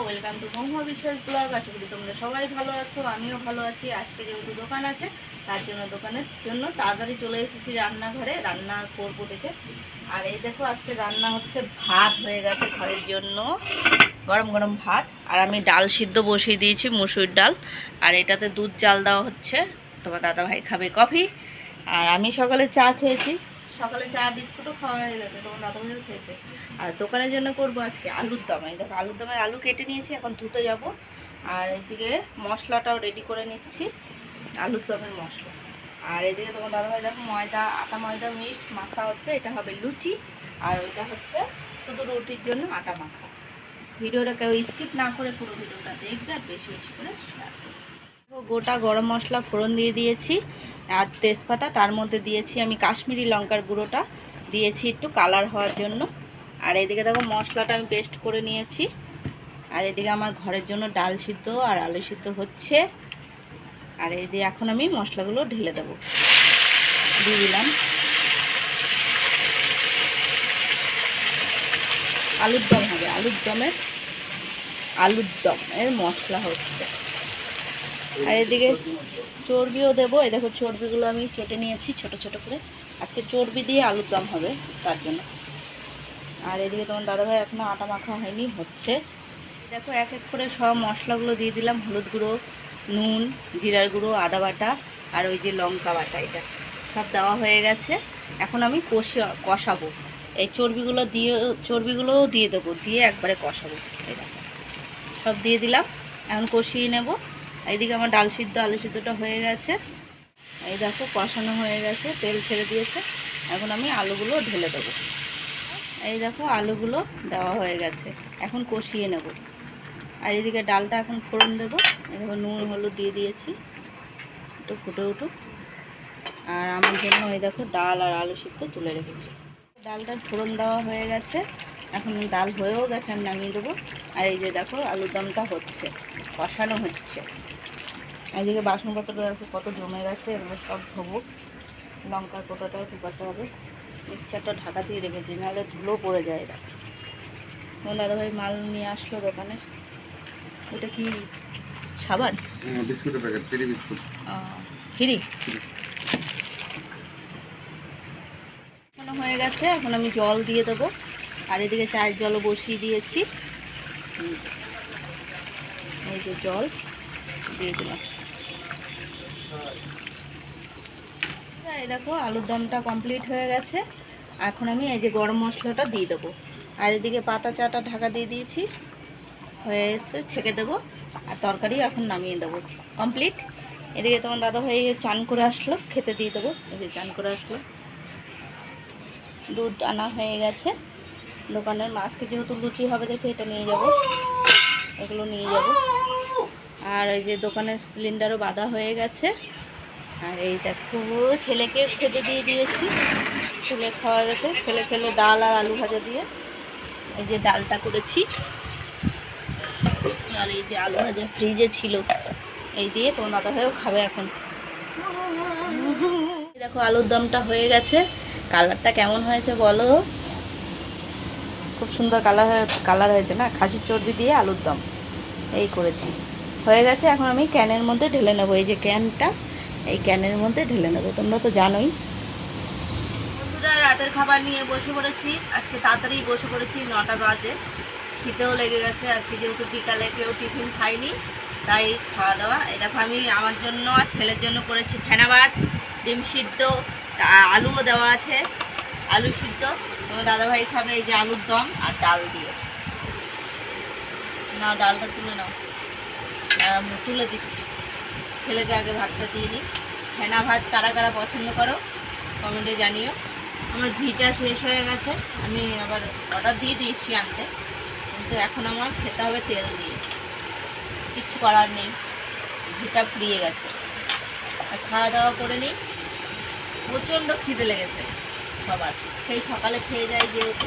Welcome to মহুয়া বিশ্বাস blog আশা করি তোমরা সবাই ভালো আছো, আমিও ভালো আছি। আজকে যেহেতু দোকান আছে, তার জন্য দোকানের জন্য তাড়াতাড়ি চলে এসেছি রান্নাঘরে। রান্না করব দেখে। আর এই দেখো, আজকে রান্না হচ্ছে ভাত হয়ে গেছে ঘরের জন্য। গরম গরম ভাত। আর আমি ডাল সিদ্ধ বসিয়ে দিয়েছি, মুসুর ডাল। আর এটাতে দুধ জাল দেওয়া হচ্ছে। তোমার দাদা ভাই খাবে কফি। আর আমি সকালে চা খেয়েছি। সকালে চা, বিস্কুটও খাওয়া হয়ে গেছে তোমার দাদা ভাইও খেয়েছে। আর দোকানের জন্য করব আজকে আলুর দম। এই দেখো, আলুর দমের আলু কেটে নিয়েছি, এখন ধুতে যাব। আর এদিকে মশলাটাও রেডি করে নিচ্ছি, আলুর দমের মশলা। আর এদিকে তোমার দাদাভাই দেখো, ময়দা, আটা ময়দা মিক্সড মাখা হচ্ছে, এটা হবে লুচি। আর ওইটা হচ্ছে শুধু রুটির জন্য আটা মাখা। ভিডিওটা কেউ স্কিপ না করে পুরো ভিডিওটা দেখবে আর বেশি বেশি করে শেয়ার করবে। গোটা গরম মশলা ফোড়ন দিয়ে দিয়েছি। আর তেজপাতা, তার মধ্যে দিয়েছি আমি কাশ্মীরি লঙ্কার গুঁড়োটা। দিয়েছি একটু কালার হওয়ার জন্য। আর এদিকে দেখো মশলাটা আমি পেস্ট করে নিয়েছি। আর এদিকে আমার ঘরের জন্য ডাল সিদ্ধ আর আলু সিদ্ধ হচ্ছে। আর এদিকে এখন আমি মশলাগুলো ঢেলে দেব। দিয়ে দিলাম। আলুর দম হবে। আলুর দমের আলুর দমের মশলা হচ্ছে। আর এদিকে চর্বিও দেবো। এই দেখো চর্বিগুলো আমি কেটে নিয়েছি ছোট ছোট করে। আজকে চর্বি দিয়ে আলুর দম হবে তার জন্য। আর এদিকে তোমার দাদাভাই এখনও আটা মাখা হয়নি, হচ্ছে। দেখো এক এক করে সব মশলাগুলো দিয়ে দিলাম। হলুদ গুঁড়ো, নুন, জিরার গুঁড়ো, আদা বাটা আর ওই যে লঙ্কা বাটা, এটা সব দেওয়া হয়ে গেছে। এখন আমি কষে, কষাবো। এই চর্বিগুলো দিয়ে, চর্বিগুলোও দিয়ে দেবো, দিয়ে একবারে কষাবো। দেখো। সব দিয়ে দিলাম। এখন কষিয়ে নেব। এইদিকে আমার ডাল সিদ্ধ, আলু সিদ্ধটা হয়ে গেছে। এই দেখো, কষানো হয়ে গেছে, তেল ছেড়ে দিয়েছে। এখন আমি আলুগুলো ঢেলে দেবো। এই দেখো, আলুগুলো দেওয়া হয়ে গেছে। এখন কষিয়ে নেব। আর এদিকে ডালটা এখন ফোড়ন দেবো। এই নুন, হলুদ দিয়ে দিয়েছি। একটু ফুটে উঠুক। আর আমার জন্য এই দেখো, ডাল আর আলু সিদ্ধ তুলে রেখেছি। ডালটার ফোড়ন দেওয়া হয়ে গেছে। এখন ডাল হয়েও গেছে, আমি নামিয়ে দেবো। আর এই যে দেখো, আলুর দমটা হচ্ছে, কষানো হচ্ছে। এদিকে বাসনপত্র দেখো কত জমে গেছে এগুলো সব ধোবো। লঙ্কার কোটাটাও টুকাতে হবে। মিক্সচারটা ঢাকা দিয়ে রেখেছি নাহলে ধুলো পড়ে যায় এটা দাদাভাই মাল নিয়ে আসলো দোকানে। ওটা কি সাবান? হ্যাঁ, বিস্কুটের প্যাকেট ফ্রি বিস্কুট। ফিরি? হয়ে গেছে এখন আমি জল দিয়ে দেবো। আর এদিকে চায়ের জলও বসিয়ে দিয়েছি। এই যে জল দিয়ে দিলাম। এই দেখো, আলুর দমটা কমপ্লিট হয়ে গেছে। এখন আমি এই যে গরম মশলাটা দিয়ে দেবো। আর এদিকে পাতা চাটা ঢাকা দিয়ে দিয়েছি। হয়ে এসে ছেঁকে দেবো। আর তরকারি এখন নামিয়ে দেবো। কমপ্লিট এদিকে তোমার দাদা ভাই চান করে আসলো, খেতে দিয়ে দেবো। এদিকে চান করে আসলো। দুধ আনা হয়ে গেছে। দোকানের মাছকে যেহেতু লুচি হবে দেখে এটা নিয়ে যাব। এগুলো নিয়ে যাব। আর এই যে দোকানের সিলিন্ডারও বাঁধা হয়ে গেছে। আর এই দেখো, ছেলেকে খেতে দিয়ে দিয়েছি। ছেলে খাওয়া গেছে। ছেলে খেলে ডাল আর আলু ভাজা দিয়ে। এই যে ডালটা করেছি। আর এই যে আলু ভাজা ফ্রিজে ছিল। এই দিয়ে তোমার দাদা ভাইও খাবে এখন। দেখো, আলুর দমটা হয়ে গেছে। কালারটা কেমন হয়েছে বলো? খুব সুন্দর কালার কালার হয়েছে না? খাসির চর্বি দিয়ে আলুর দম। এই করেছি। হয়ে গেছে, এখন আমি ক্যানের মধ্যে ঢেলে নেব। এই যে ক্যানটা, এই ক্যানের মধ্যে ঢেলে নেব। তোমরা তো জানোই। বন্ধুরা, রাতের খাবার নিয়ে বসে পড়েছি। আজকে তাড়াতাড়ি বসে পড়েছি নটা বাজে। শীতেও লেগে গেছে। আজকে যেহেতু বিকালে কেউ টিফিন খায়নি, তাই খাওয়া দাওয়া। এই দেখো, আমি আমার জন্য আর ছেলের জন্য করেছি ফেনা ভাত, ডিম সিদ্ধ আলুও দেওয়া আছে। আলু সিদ্ধ। তোমার দাদাভাই খাবে এই যে আলুর দম আর ডাল দিয়ে। নাও, ডালটা তুলে নাও। তুলে দিচ্ছি। ছেলেকে আগে ভাতটা দিয়ে দিই। ফেনা ভাত কারা কারা পছন্দ করো কমেন্টে জানিও। আমার ঘিটা শেষ হয়ে গেছে। আমি আবার অর্ডার দিয়ে দিয়েছি আনতে। কিন্তু এখন আমার খেতে হবে তেল দিয়ে। কিচ্ছু করার নেই। ঘিটা ফুরিয়ে গেছে। আর খাওয়া দাওয়া করে নিই। প্রচণ্ড খিদে লেগেছে সবার। সেই সকালে খেয়ে যায় যেহেতু।